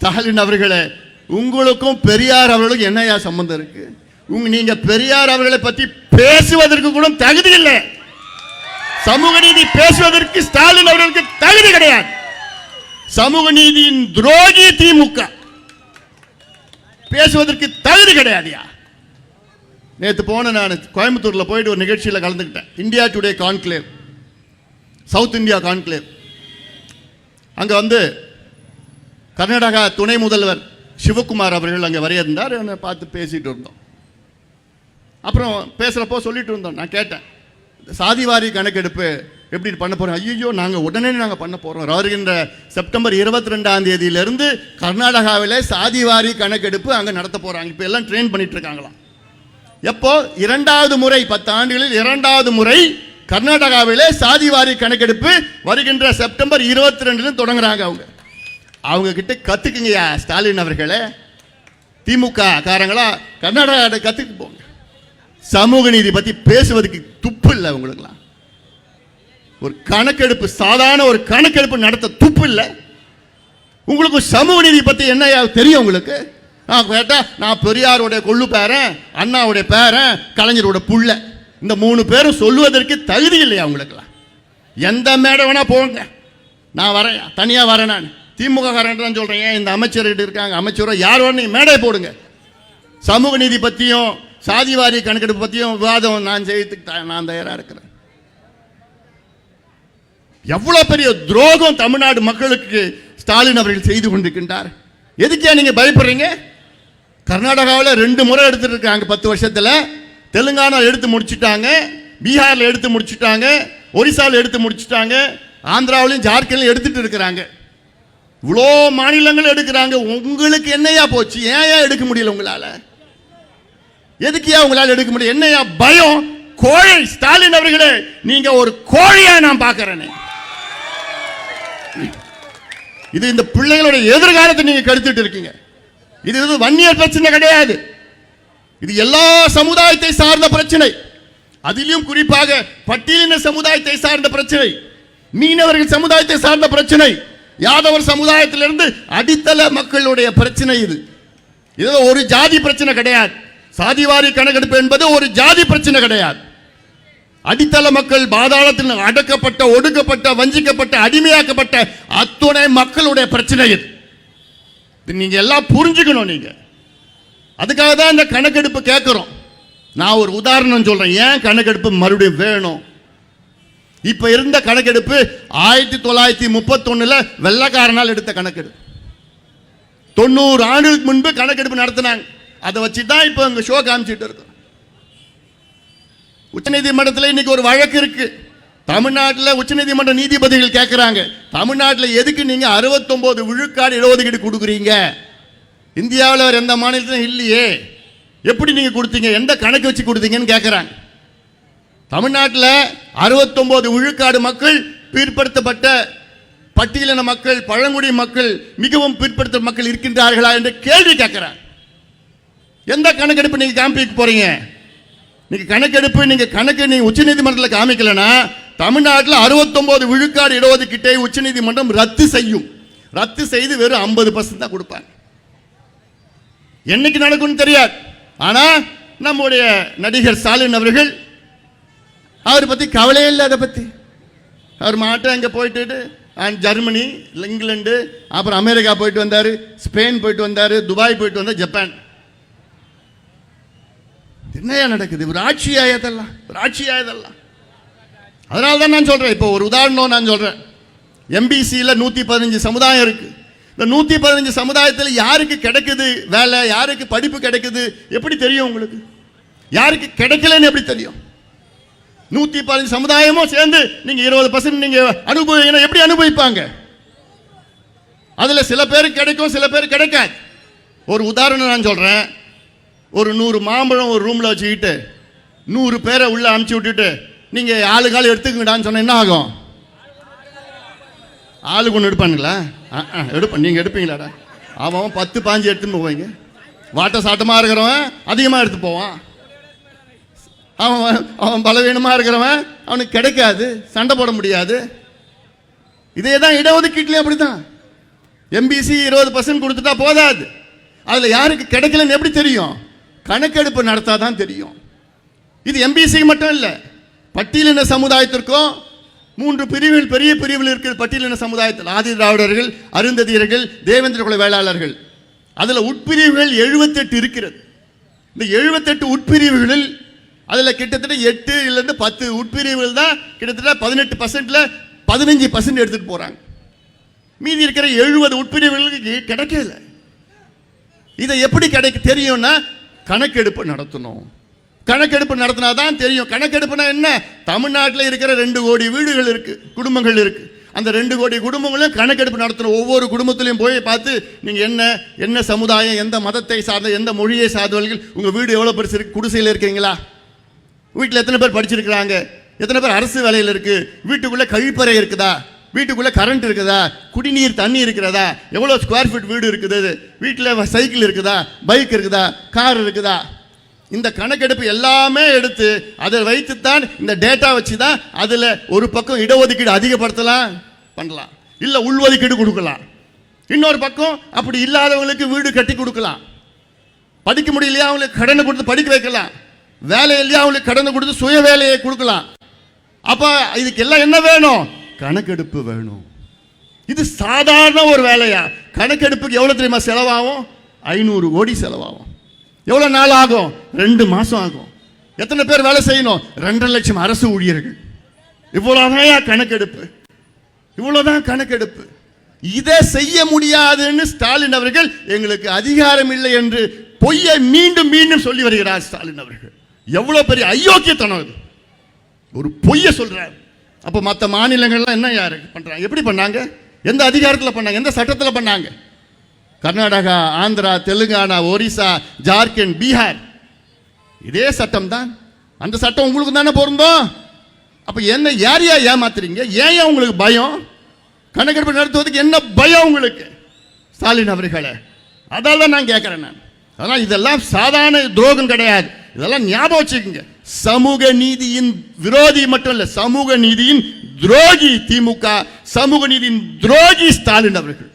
ஸ்டாலின் அவர்களே உங்களுக்கும் பெரியார் அவர்களுக்கும் என்னையா சம்பந்தம் இருக்கு? உங்க நீங்க பெரியார் அவர்களை பத்தி பேசுவதற்கு கூட தகுதி இல்லை. சமூக நீதி பேசுவதற்கு ஸ்டாலின் அவர்களுக்கு தகுதி கிடையாது. சமூக நீதியின் துரோகி திமுக. பேசுவதற்கு தகுதி கிடையாதுயா நேற்று போன நான் கோயம்புத்தூர்ல போயிட்டு ஒரு நிகழ்ச்சியில் கலந்துக்கிட்டேன். India today conclave. South India conclave. அங்க வந்து கர்நாடகா துணை முதல்வர் சிவகுமார் அவர்கள் அங்கே வரையிருந்தார். பார்த்து பேசிட்டு இருந்தோம். அப்புறம் பேசுகிறப்போ சொல்லிட்டு இருந்தோம். நான் கேட்டேன் இந்த சாதிவாரி கணக்கெடுப்பு எப்படி பண்ண போகிறோம் ஐயோ நாங்கள் உடனே நாங்கள் பண்ண போகிறோம் வருகின்ற செப்டம்பர் இருபத்தி ரெண்டாம் தேதியிலிருந்து கர்நாடகாவில் சாதிவாரி கணக்கெடுப்பு அங்கே நடத்த போகிறாங்க இப்போ எல்லாம் ட்ரெயின் பண்ணிட்டு இருக்காங்களாம். எப்போ? இரண்டாவது முறை பத்து ஆண்டுகளில் இரண்டாவது முறை கர்நாடகாவிலே சாதிவாரி கணக்கெடுப்பு வருகின்ற செப்டம்பர் இருபத்தி ரெண்டுல தொடங்குறாங்க அவங்க. அவங்க கிட்ட கத்துக்குங்கய்யா ஸ்டாலின் அவர்களே. திமுக காரங்களா கர்நாடகா கத்துக்கு போங்க. சமூக நீதி பத்தி பேசுவதற்கு துப்பு இல்லை உங்களுக்குலாம் ஒரு கணக்கெடுப்பு சாதாரண ஒரு கணக்கெடுப்பு நடத்த துப்பு இல்லை. உங்களுக்கு சமூக நீதி பத்தி என்ன தெரியும் உங்களுக்கு? நான் கேட்டா நான் பெரியாருடைய கொள்ளு பேரன் அண்ணாவுடைய பேரன் கலைஞரோட புள்ள. இந்த மூணு பேரும் சொல்லுவதற்கு தகுதி இல்லையா உங்களுக்குலாம் எந்த மேடை வேணா போங்க. நான் வரேன் தனியா வரேன் நான். திமுக காரன் சொல்றேன். ஏன் இந்த அமைச்சர்கிட்ட இருக்காங்க? அமைச்சரோ யார் வேணும் மேடை போடுங்க. சமூக நீதி பத்தியும் சாதிவாரி கணக்கெடுப்பு பத்தியும் விவாதம் நான் செய்யறதுக்கு த- நான் தயாரா இருக்கிறேன். எவ்வளவு பெரிய துரோகம் தமிழ்நாடு மக்களுக்கு ஸ்டாலின் அவர்கள் செய்து கொண்டிருக்கின்றார். எதுக்கே நீங்க பயப்படுறீங்க? கர்நாடகாவில் ரெண்டு முறை எடுத்துட்டு இருக்காங்க பத்து வருஷத்தில். தெலுங்கானா எடுத்து முடிச்சுட்டாங்க. பீகாரில் எடுத்து முடிச்சுட்டாங்க. ஒரிசாவில் எடுத்து முடிச்சுட்டாங்க. ஆந்திராவிலையும் ஜார்க்கண்ட்லையும் எடுத்துட்டு இருக்கிறாங்க. இவ்வளோ மாநிலங்கள் எடுக்கிறாங்க உங்களுக்கு என்னையா போச்சு? ஏன் எடுக்க முடியல உங்களால? எதுக்கியா உங்களால் எடுக்க முடியல? என்னையா பயம்? கோழை ஸ்டாலின் அவர்களே நீங்க ஒரு கோழியா நான் பார்க்கறேனே. இது இந்த பிள்ளைகளோட எதிர்காலத்தை நீங்க கெடுத்துட்டு இருக்கீங்க. இது இது வன்னியர் பிரச்சனை கிடையாது. இது எல்லா சமுதாயத்தை சார்ந்த பிரச்சனை. அதிலும் குறிப்பாக பட்டியலின சமுதாயத்தை சார்ந்த பிரச்சனை. மீனவர்கள் சமுதாயத்தை சார்ந்த பிரச்சனை. யாதவர் சமுதாயத்திலிருந்து அடித்தள மக்களுடைய பிரச்சனை இது. இது ஒரு ஜாதி பிரச்சனை கிடையாது. சாதிவாரி கணக்கெடுப்பு என்பது ஒரு ஜாதி பிரச்சனை கிடையாது. அடித்தள மக்கள் பாதாளத்தில் அடக்கப்பட்ட ஒடுக்கப்பட்ட வஞ்சிக்கப்பட்ட அடிமையாக்கப்பட்ட அத்துணை மக்களுடைய பிரச்சனை இது. நீங்க எல்லாம் புரிஞ்சுக்கணும் நீங்க. அதுக்காக தான் இந்த கணக்கெடுப்பு கேட்குறோம். நான் ஒரு உதாரணம் சொல்றேன். ஏன் கணக்கெடுப்பு மறுபடியும் வேணும்? இப்ப இருந்த கணக்கெடுப்பு ஆயிரத்தி தொள்ளாயிரத்தி முப்பத்தொன்னுல வெள்ளக்காரனால் எடுத்த கணக்கெடுப்பு. தொண்ணூறு ஆண்டுகளுக்கு முன்பு கணக்கெடுப்பு நடத்தினாங்க. அதை வச்சு தான் இப்போ அங்கே ஷோ காமிச்சிட்டு இருக்கோம். உச்சநீதிமன்றத்தில் இன்னைக்கு ஒரு வழக்கு இருக்கு. தமிழ்நாட்டில் உச்சநீதிமன்ற நீதிபதிகள் கேட்குறாங்க தமிழ்நாட்டில் எதுக்கு நீங்கள் அறுபத்தொம்போது விழுக்காடு இடஒதுக்கீடு கொடுக்குறீங்க? இந்தியாவில் வேறு எந்த மாநிலத்திலும் இல்லையே. எப்படி நீங்கள் கொடுத்தீங்க? எந்த கணக்கு வச்சு கொடுத்தீங்கன்னு கேட்குறாங்க தமிழ்நாட்டில் 69 விழுக்காடு மக்கள் பிற்படுத்தப்பட்ட பட்டியலின மக்கள் பழங்குடி மக்கள் மிகவும் பிற்படுத்த மக்கள் இருக்கின்றார்களா என்று கேள்வி கேட்கிறார். எந்த கணக்கெடுப்பு நீங்க காமிக்க போறீங்க? நீங்க கணக்கெடுப்பு நீங்க கணக்கு நீங்க உச்சநீதிமன்றத்தில் காமிக்கலனா தமிழ்நாட்டில் 69 விழுக்காடு இடஒதுக்கீட்டை உச்சநீதிமன்றம் ரத்து செய்யும். ரத்து செய்து வெறும் 50% பர்சன்ட் தான் கொடுப்பாங்க. என்னைக்கு நடக்கும்னு தெரியாது. ஆனா நம்முடைய நடிகர் ஸ்டாலின் அவர்கள் அவர் பத்தி கவலையே இல்லை அதை பத்தி. அவர் மாட்டம் அங்கே போயிட்டு அண்ட் ஜெர்மனி இங்கிலாந்து அப்புறம் அமெரிக்கா போயிட்டு வந்தார் ஸ்பெயின் போயிட்டு வந்தார் துபாய் போயிட்டு வந்தார் ஜப்பான் என்னையா நடக்குது? ஒரு ஆட்சியா இதெல்லாம் ஒரு ஆட்சியா அதனால தான் நான் சொல்கிறேன் இப்போ ஒரு உதாரணம் நான் சொல்கிறேன் எம்பிசியில் நூற்றி பதினஞ்சு சமுதாயம் இருக்குது இந்த நூற்றி பதினஞ்சு சமுதாயத்தில் யாருக்கு கிடைக்குது வேலை யாருக்கு படிப்பு கிடைக்குது எப்படி தெரியும் உங்களுக்கு? யாருக்கு கிடைக்கலன்னு எப்படி தெரியும்? நூற்றி பதினஞ்சு சமுதாயமும் சேர்ந்து நீங்கள் இருபது பர்சன்ட் நீங்கள் அனுபவிங்கன்னா எப்படி அனுபவிப்பாங்க? அதில் சில பேருக்கு கிடைக்கும் சில பேர் கிடைக்காது. ஒரு உதாரணம் நான் சொல்கிறேன் ஒரு நூறு மாம்பழம் ஒரு ரூமில் வச்சுக்கிட்டு நூறு பேரை உள்ளே அமுச்சு விட்டுட்டு நீங்கள் ஆளு கால் எடுத்துக்கங்கடான்னு சொன்னால் என்ன ஆகும்? ஆளுக்கு ஒன்று எடுப்பானுங்களா? ஆ ஆ எடுப்பேன் நீங்கள் எடுப்பீங்களாடா? அவன் அவன் பத்து பாஞ்சு எடுத்துன்னு போவீங்க. வாட்ட சாட்டமாக இருக்கிறவன் அதிகமாக எடுத்து போவான். அவன் அவன் பலவீனமாக இருக்கிறவன் அவனுக்கு கிடைக்காது சண்டை போட முடியாது. இதே தான் இடஒதுக்கீட்டுலேயும் அப்படி தான் எம்பிசி இருபது பர்சன்ட் கொடுத்துட்டா போதாது. அதில் யாருக்கு கிடைக்கலன்னு எப்படி தெரியும்? கணக்கெடுப்பு நடத்தா தான் தெரியும். இது எம்பிசி மட்டும் இல்லை. பட்டியலின சமுதாயத்திற்கும் மூன்று பிரிவுகள் பெரிய பிரிவில் இருக்குது பட்டியலின சமுதாயத்தில் ஆதி திராவிடர்கள் அருந்ததியர்கள் தேவேந்திர குல வேளாளர்கள். அதில் உட்பிரிவுகள் எழுபத்தெட்டு இருக்கிறது. இந்த எழுபத்தெட்டு உட்பிரிவுகளில் அதில் கிட்டத்தட்ட எட்டு இல்லைன்னு பத்து உட்பிரிவுகள் தான் கிட்டத்தட்ட பதினெட்டு பர்சன்டில் பதினஞ்சு பர்சன்ட் எடுத்துகிட்டு போகிறாங்க மீதி இருக்கிற எழுபது உட்பிரிவுகளுக்கு கிடைக்கல இதை எப்படி கிடைக்க தெரியும்னா கணக்கெடுப்பு நடத்தணும். கணக்கெடுப்பு நடத்தினா தான் தெரியும். கணக்கெடுப்புனா என்ன? தமிழ்நாட்டில் இருக்கிற ரெண்டு கோடி வீடுகள் இருக்குது குடும்பங்கள் இருக்குது அந்த ரெண்டு கோடி குடும்பங்களையும் கணக்கெடுப்பு நடத்தணும். ஒவ்வொரு குடும்பத்திலையும் போய் பார்த்து நீங்கள் என்ன என்ன சமுதாயம் எந்த மதத்தை சார்ந்த எந்த மொழியை சார்ந்தவர்கள் உங்கள் வீடு எவ்வளோ பெருசு இருக்கு குடிசையில் இருக்கீங்களா வீட்டில் எத்தனை பேர் படிச்சிருக்கிறாங்க? எத்தனை பேர் அரசு வேலையில் இருக்கு? வீட்டுக்குள்ளே கழிப்பறை இருக்குதா? வீட்டுக்குள்ளே கரண்ட் இருக்குதா? குடிநீர் தண்ணி இருக்கிறதா? எவ்வளோ ஸ்கொயர் ஃபீட் வீடு இருக்குது? வீட்டில் சைக்கிள் இருக்குதா? பைக் இருக்குதா? கார் இருக்குதா? இந்த கணக்கெடுப்பு எல்லாமே எடுத்து அதை வைத்து தான் இந்த டேட்டா வச்சு தான் அதில் ஒரு பக்கம் இடஒதுக்கீடு அதிகப்படுத்தலாம் பண்ணலாம். இல்லை உள்ஒதுக்கீடு கொடுக்கலாம். இன்னொரு பக்கம் அப்படி இல்லாதவங்களுக்கு வீடு கட்டி கொடுக்கலாம். படிக்க முடியலையா? அவங்களுக்கு கடனை கொடுத்து படிக்க வைக்கலாம். வேலையிலேயே அவங்களுக்கு கடனை கொடுத்து சுய வேலையை கொடுக்கலாம். அப்போ இதுக்கு எல்லாம் என்ன வேணும்? கணக்கெடுப்பு வேணும். இது சாதாரண ஒரு வேலையா? கணக்கெடுப்புக்கு எவ்வளோ தெரியுமா செலவாகும்? ஐநூறு கோடி செலவாகும். எவ்வளோ நாள் ஆகும்? ரெண்டு மாதம் ஆகும். எத்தனை பேர் வேலை செய்யணும்? ரெண்டரை லட்சம் அரசு ஊழியர்கள். இவ்வளோதான் கணக்கெடுப்பு. இவ்வளோதான் கணக்கெடுப்பு. இதை செய்ய முடியாதுன்னு ஸ்டாலின் அவர்கள் எங்களுக்கு அதிகாரம் இல்லை என்று பொய்யை மீண்டும் மீண்டும் சொல்லி வருகிறார் ஸ்டாலின் அவர்கள். எவ்வளோ பெரிய அயோக்கியத்தனம் இது. ஒரு பொய்யை சொல்கிறார் அப்போ மற்ற மாநிலங்கள்லாம் என்ன யார் பண்ணுறாங்க எப்படி பண்ணாங்க? எந்த அதிகாரத்தில் பண்ணாங்க? எந்த சட்டத்தில் பண்ணாங்க? கர்நாடகா ஆந்திரா தெலுங்கானா ஒரிசா ஜார்க்கண்ட் பீகார். இதே சட்டம் தான் அந்த சட்டம் உங்களுக்கு தானே பொருந்தோம்? அப்போ என்ன யார் யார் ஏமாத்துறீங்க? ஏன் ஏன் உங்களுக்கு பயம்? கணக்கெடுப்பு நடத்துவதற்கு என்ன பயம் உங்களுக்கு? ஸ்டாலின் அவர்களே. அதால் தான் நான் கேட்குறேன் நான். அதனால் இதெல்லாம் சாதாரண துரோகம் கிடையாது. இதெல்லாம் ஞாபகம் வச்சுக்கோங்க. சமூக நீதியின் விரோதி மட்டும் இல்லை சமூக நீதியின் துரோகி திமுக சமூக நீதியின் துரோகி ஸ்டாலின் அவர்கள்.